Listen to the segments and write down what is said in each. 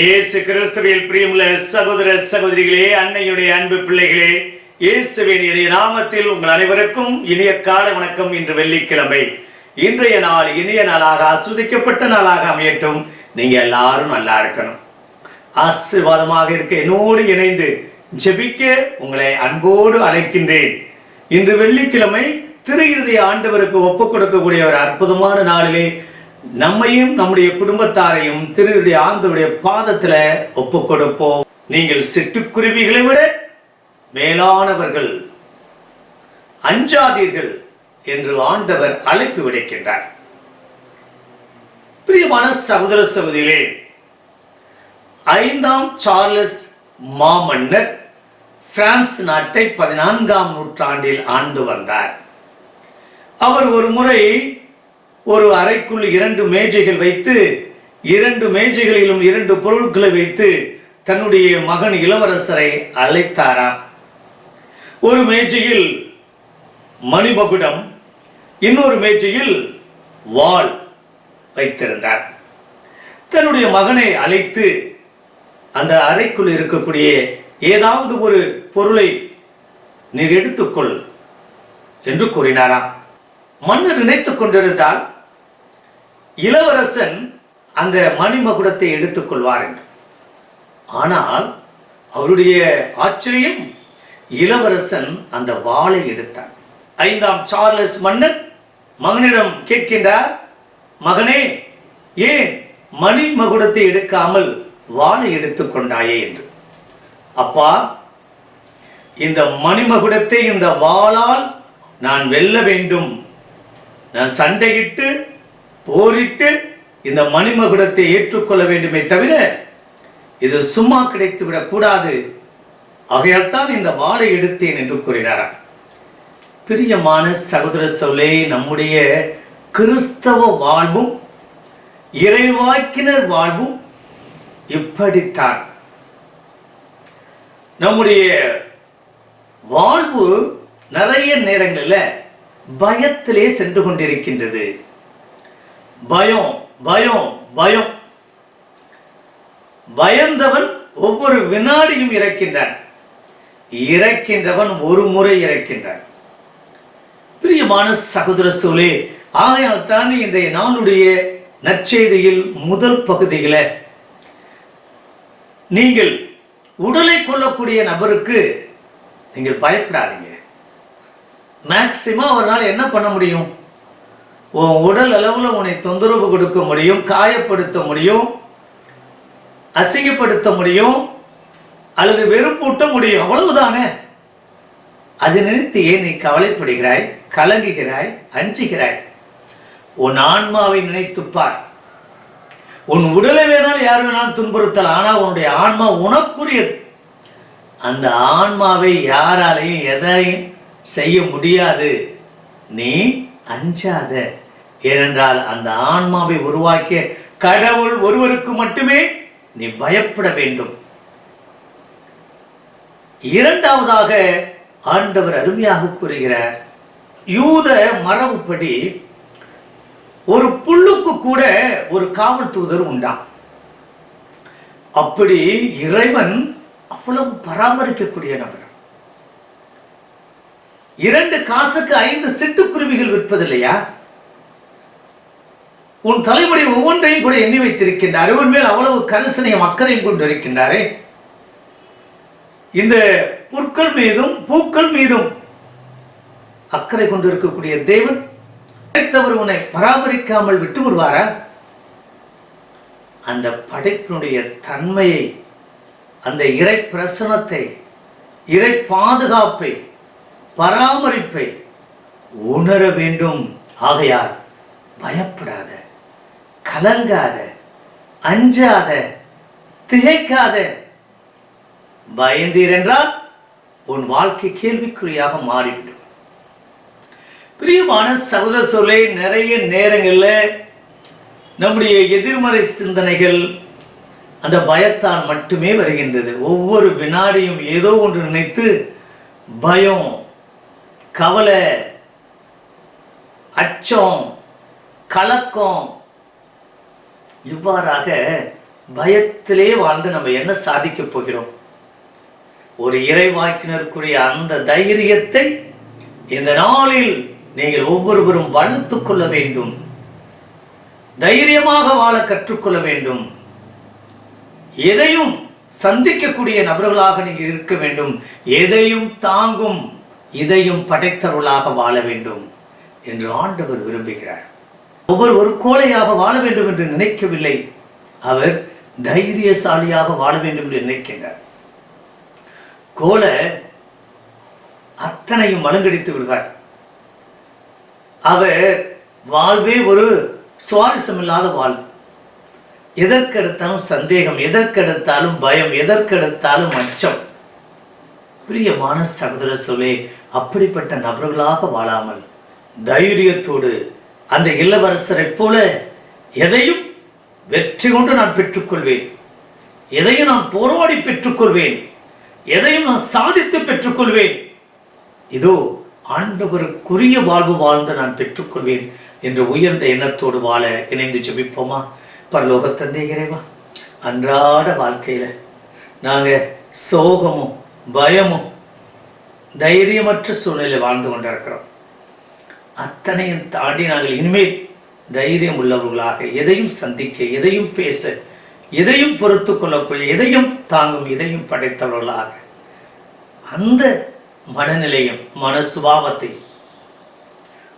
இயேசு கிறிஸ்துவில் பிரியமுள்ள சகோதர சகோதரிகளே அன்னையுடைய அன்பு பிள்ளைகளே இயேசுவின் இணைய நாமத்தில் உங்கள் அனைவருக்கும் இனிய கால வணக்கம். இன்று வெள்ளிக்கிழமை இன்றைய நாள் இனிய நாளாக ஆஸ்வதிக்கப்பட்ட நாளாக அமையட்டும். நீங்க எல்லாரும் நல்லா இருக்கணும். ஆசீர்வாதமாக இருக்க என்னோடு இணைந்து ஜெபிக்க உங்களை அன்போடு அழைக்கின்றேன். இன்று வெள்ளிக்கிழமை திரு இருதய ஆண்டவருக்கு ஒப்புக் கொடுக்கக்கூடிய ஒரு அற்புதமான நாளிலே நம்மையும் நம்முடைய குடும்பத்தாரையும் திருடைய ஆண்டவருடைய பாதத்தில் ஒப்புக் கொடுப்போம் நீங்கள் சிட்டுக்குருவிகளை விட மேலானவர்கள் அஞ்சாதீர்கள் என்று ஆண்டவர் அழைப்பு விடுக்கின்றார். பிரியமான சகோதர சகோதரிகளே ஐந்தாம் சார்லஸ் மாமன்னர் பிரான்ஸ் நாட்டை பதினான்காம் நூற்றாண்டில் ஆண்டு வந்தார். அவர் ஒரு முறை ஒரு அறைக்குள் இரண்டு மேஜைகள் வைத்து இரண்டு மேஜைகளிலும் இரண்டு பொருட்களை வைத்து தன்னுடைய மகன் இளவரசரை அழைத்தாராம். ஒரு மேஜையில் மணிபகுடம் இன்னொரு மேஜையில் வாள் வைத்திருந்தார். தன்னுடைய மகனை அழைத்து அந்த அறைக்குள் இருக்கக்கூடிய ஏதாவது ஒரு பொருளை நீர் எடுத்துக்கொள் என்று கூறினாராம். மன்னர் நினைத்துக் கொண்டிருந்தால் இளவரசன் அந்த மணிமகுடத்தை எடுத்துக்கொள்வார் என்று. ஆனால் அவருடைய ஆச்சரியம் இளவரசன் அந்த வாளை எடுத்தார். ஐந்தாம் சார்லஸ் மன்னர் மகனிடம் கேட்கின்றார் மகனே ஏன் மணிமகுடத்தை எடுக்காமல் வாளை எடுத்துக்கொண்டாயே என்று. அப்பா இந்த மணிமகுடத்தை இந்த வாளால் நான் வெல்ல வேண்டும். நான் சண்டையிட்டு போரிட்டு இந்த மணிமகுடத்தை ஏற்றுக்கொள்ள வேண்டுமே தவிர இது சும்மா கிடைத்து விடக்கூடாது ஆகையால் தான் இந்த வாளை எடுத்தேன் என்று கூறினாராம். பிரியமான சகோதர சொல்லே நம்முடைய கிறிஸ்தவ வாழ்வும் இறைவாக்கினர் வாழ்வும் இப்படித்தான். நம்முடைய வாழ்வு நிறைய நேரங்களில் பயத்திலே சென்று கொண்டிருக்கின்றது. பயம் பயம் பயம். பயந்தவன் ஒவ்வொரு வினாடியும் இறக்கின்றான். இறக்கின்றவன் ஒரு முறை இறக்கின்றான். பிரியமான சகோதர சூழே ஆகையால் தான் இன்றைய நாளுடைய நற்செய்தியில் முதல் பகுதியில நீங்கள் உடலை கொள்ளக்கூடிய நபருக்கு நீங்கள் பயப்படாதீங்க. மேக்சிமம் அவரால் என்ன பண்ண முடியும்? உன் உடல் அளவில் உன்னை தொந்தரவு கொடுக்க முடியும் காயப்படுத்த முடியும் அசிங்கப்படுத்த முடியும் அல்லது வெறுப்பூட்ட முடியும். அவ்வளவுதானே? அது நினைத்து ஏன் நீ கவலைப்படுகிறாய் கலங்குகிறாய் அஞ்சுகிறாய்? உன் ஆன்மாவை நினைத்துப்பார் உன் உடலை வேணாலும் யார் வேணாலும் துன்புறுத்தல் ஆனால் உன்னுடைய ஆன்மா உனக்குரியது. அந்த ஆன்மாவை யாராலையும் எதையும் செய்ய முடியாது. நீ அஞ்சாத. ஏனென்றால் அந்த ஆன்மாவை உருவாக்கிய கடவுள் ஒருவருக்கு மட்டுமே நீ பயப்பட வேண்டும். இரண்டாவதாக ஆண்டவர் அருமையாக கூறுகிறார் யூத மரபுப்படி ஒரு புல்லுக்கு கூட ஒரு காவல் தூதர் உண்டாம் அப்படி இறைவன் அவ்வளவு பராமரிக்கக்கூடிய நபர். இரண்டு காசுக்கு ஐந்து சிட்டுக்குருவிகள் விற்பதில்லையா? உன் தலைமுறை ஒவ்வொன்றையும் கூட எண்ணி வைத்திருக்கின்றார் இவன் மேல் அவ்வளவு கரிசனையும் அக்கறையும் கொண்டிருக்கின்றாரே. இந்த புற்கள் மீதும் பூக்கள் மீதும் அக்கறை கொண்டிருக்கக்கூடிய தேவன் படைத்தவர் உன்னை பராமரிக்காமல் விட்டு விடுவாரா? அந்த படைப்பினுடைய தன்மையை அந்த இறை பிரசனத்தை இறை பாதுகாப்பை பராமரிப்பை உணர வேண்டும். ஆகையால் பயப்படாத. கலங்காத அஞ்சாத திகைக்காத. பயந்தீர் என்றால் உன் வாழ்க்கை கேள்விக்குறியாக மாறிவிடும். பிரியமான சகோதர சொல்லை நிறைய நேரங்களில் நம்முடைய எதிர்மறை சிந்தனைகள் அந்த பயத்தால் மட்டுமே வருகின்றது. ஒவ்வொரு வினாடியும் ஏதோ ஒன்று நினைத்து பயம் கவலை அச்சம் கலக்கம் இவ்வாறாக பயத்திலே வாழ்ந்து நம்ம என்ன சாதிக்க போகிறோம்? ஒரு இறைவாக்கினருக்குரிய அந்த தைரியத்தை இந்த நாளில் நீங்கள் ஒவ்வொருவரும் வளர்த்துக் கொள்ள வேண்டும். தைரியமாக வாழ கற்றுக்கொள்ள வேண்டும். எதையும் சந்திக்கக்கூடிய நபர்களாக நீங்கள் இருக்க வேண்டும். எதையும் தாங்கும் இதையும் படைத்தவர்களாக வாழ வேண்டும் என்று ஆண்டவர் விரும்புகிறார். ஒவ்வொரு ஒரு கோழையாக வாழ வேண்டும் என்று நினைக்கவில்லை. அவர் தைரியசாலியாக வாழ வேண்டும் என்று நினைக்கின்றார். கோலை அத்தனையும் மழுங்கடித்து விடுவார். அவர் வாழ்வே ஒரு சுவாரஸ்யமில்லாத வாழ். எதற்கெடுத்தாலும் சந்தேகம் எதற்கெடுத்தாலும் பயம் எதற்கெடுத்தாலும் அச்சம். பிரியமான சகோதர சொல்லே அப்படிப்பட்ட நபர்களாக வாழாமல் தைரியத்தோடு அந்த இளவரசரைப் போல எதையும் வெற்றி கொண்டு நான் பெற்றுக்கொள்வேன். எதையும் நான் போராடி பெற்றுக்கொள்வேன். எதையும் நான் சாதித்து பெற்றுக்கொள்வேன். இதோ ஆண்டவருக்குரிய வாழ்வு வாழ்ந்து நான் பெற்றுக்கொள்வேன் என்ற உயர்ந்த எண்ணத்தோடு வாழ இணைந்து ஜெபிப்போமா? பரலோக தந்தை இறைவா அன்றாட வாழ்க்கையில் நாங்கள் சோகமும் பயமும் தைரியமற்ற சூழ்நிலை வாழ்ந்து கொண்டிருக்கிறோம். அத்தனையும் தாண்டி நாங்கள் இனிமேல் தைரியம் உள்ளவர்களாக எதையும் சந்திக்க எதையும் பேச எதையும் பொறுத்து கொள்ளக்கூடிய எதையும் தாங்கும் எதையும் படைத்தவர்களாக. அந்த மனநிலையும் மனசுபாவத்தை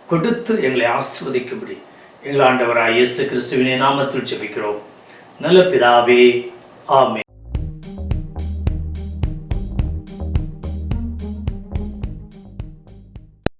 கொடுத்து எங்களை ஆஸ்வதிக்கும்படி எங்கள் ஆண்டவராய் இயேசு கிறிஸ்துவினை நாமத்தில் ஜெபிக்கிறோம். நல்ல பிதாவே ஆமே